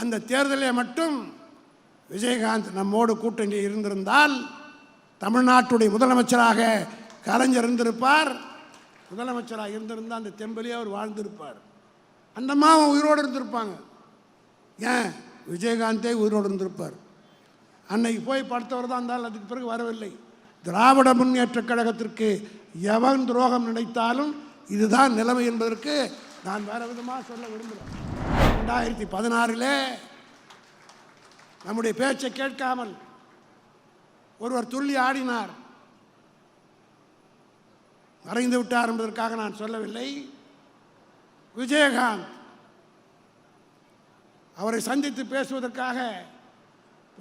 அந்த தேர்தலில் மட்டும் விஜயகாந்த் நம்மோடு கூட்டணி இருந்திருந்தால் தமிழ்நாட்டுடைய முதலமைச்சராக கலைஞர் இருந்திருப்பார். முதலமைச்சராக இருந்திருந்தால் அந்த தெம்பலே அவர் வாழ்ந்திருப்பார். அந்த அம்மா உயிரோடு இருந்திருப்பாங்க. ஏன்? விஜயகாந்தே உயிரோடு இருந்திருப்பார். அன்னைக்கு போய் படுத்தவர் தான் இருந்தால் அதுக்கு பிறகு வரவில்லை. திராவிட முன்னேற்றக் கழகத்திற்கு எவன் துரோகம் நினைத்தாலும் இதுதான் நிலைமை என்பதற்கு நான் வேற விதமாக சொல்ல விரும்புகிறேன். ரெண்டாயிரத்தி பதினாறிலே நம்முடைய பேச்சை கேட்காமல் ஒருவர் துள்ளி ஆடினார். மறைந்து விட்டார் என்பதற்காக நான் சொல்லவில்லை. விஜயகாந்த் அவரை சந்தித்து பேசுவதற்காக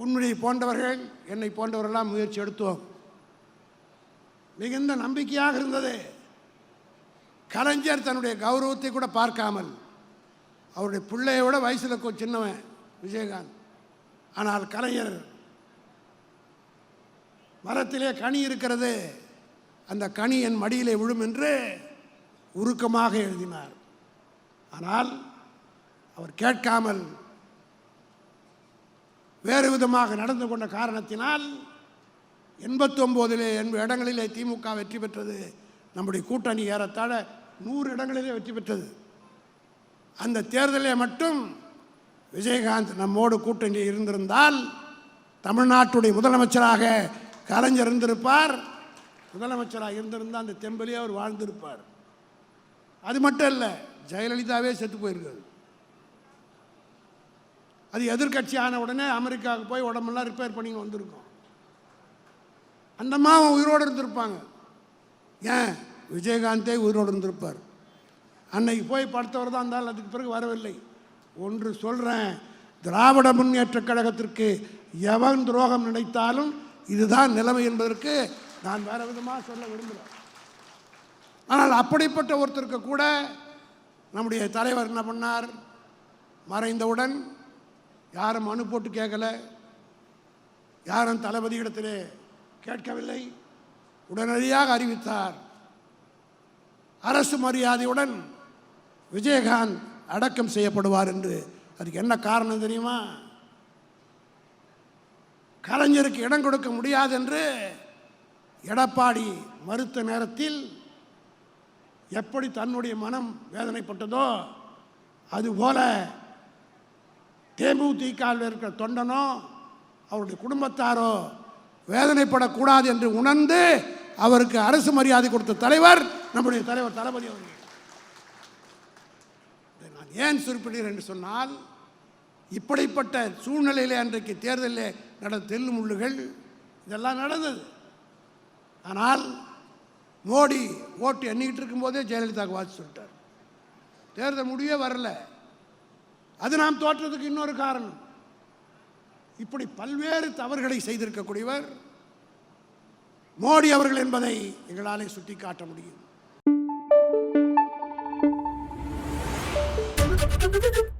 உண்மையை போன்றவர்கள் என்னை போன்றவரெல்லாம் முயற்சி எடுத்தோம். மிகுந்த நம்பிக்கையாக இருந்தது. கலைஞர் தன்னுடைய கௌரவத்தை கூட பார்க்காமல் அவருடைய பிள்ளையோட விட வயசில் சின்னவன் விஜயகாந்த். ஆனால் கலைஞர் மரத்திலே கனி இருக்கிறது அந்த கனி என் மடியிலே விழும் என்று உருக்கமாக எழுதினார். ஆனால் அவர் கேட்காமல் வேறு விதமாக நடந்து கொண்ட காரணத்தினால் எண்பத்தொம்போதிலே எண்பது இடங்களிலே திமுக வெற்றி பெற்றது. நம்முடைய கூட்டணி ஏறத்தாழ நூறு இடங்களிலே வெற்றி பெற்றது. அந்த தேர்தலில் மட்டும் விஜயகாந்த் நம்மோடு கூட்டணி இருந்திருந்தால் தமிழ்நாட்டுடைய முதலமைச்சராக கலைஞர் இருந்திருப்பார். முதலமைச்சராக இருந்திருந்தால் அந்த தெம்பலே அவர் வாழ்ந்திருப்பார். அது மட்டும் இல்லை ஜெயலலிதாவே செத்து போயிருக்காரு. அது எதிர்க்கட்சி ஆன உடனே அமெரிக்காவுக்கு போய் உடம்பெல்லாம் ரிப்பேர் பண்ணி வந்திருக்கோம். அந்த மாவன் உயிரோடு இருந்திருப்பாங்க. ஏன்? விஜயகாந்தே உயிரோடு இருந்திருப்பார். அன்னைக்கு போய் படுத்தவர் தான் இருந்தால் அதுக்கு பிறகு வரவில்லை. ஒன்று சொல்கிறேன் திராவிட முன்னேற்றக் கழகத்திற்கு எவன் துரோகம் நினைத்தாலும் இதுதான் நிலைமை என்பதற்கு நான் வேற விதமாக சொல்ல விரும்புகிறேன் ஆனால் அப்படிப்பட்ட ஒருத்தருக்கு கூட நம்முடைய தலைவர் என்ன பண்ணார்? மறைந்தவுடன் யாரும் மனு போட்டு கேட்கல. யாரும் தளபதியிடத்திலே கேட்கவில்லை. உடனடியாக அறிவித்தார். அரசு மரியாதையுடன் விஜயகாந்த் அடக்கம் செய்யப்படுவார் என்று அதுக்கு என்ன காரணம் தெரியுமா? கலைஞருக்கு இடம் கொடுக்க முடியாது என்று எடப்பாடி மறுத்த நேரத்தில் எப்படி தன்னுடைய மனம் வேதனைப்பட்டதோ அதுபோல தேமுதிகவில் இருக்கிற தொண்டனோ அவருடைய குடும்பத்தாரோ வேதனைப்படக்கூடாது என்று உணர்ந்து அவருக்கு அரசு மரியாதை கொடுத்த தலைவர் நம்முடைய தலைவர் தளபதி அவர்கள். நான் ஏன் குறிப்பிடுகிறேன் என்று சொன்னால் இப்படிப்பட்ட சூழ்நிலையிலே அன்றைக்கு தேர்தலில் நடந்த தெல்லு முள்ளுகள் இதெல்லாம் நடந்தது. ஆனால் மோடி ஓட்டு எண்ணிக்கிட்டு இருக்கும்போதே ஜெயலலிதாவுக்கு வாசி சொல்லிட்டார். தேர்தல் முடிய வரல. அது நாம் தோற்றதுக்கு இன்னொரு காரணம். இப்படி பல்வேறு தவறுகளை செய்திருக்கக்கூடியவர் மோடி அவர்கள் என்பதை எங்களாலே சுட்டிக்காட்ட முடியும். Thank you.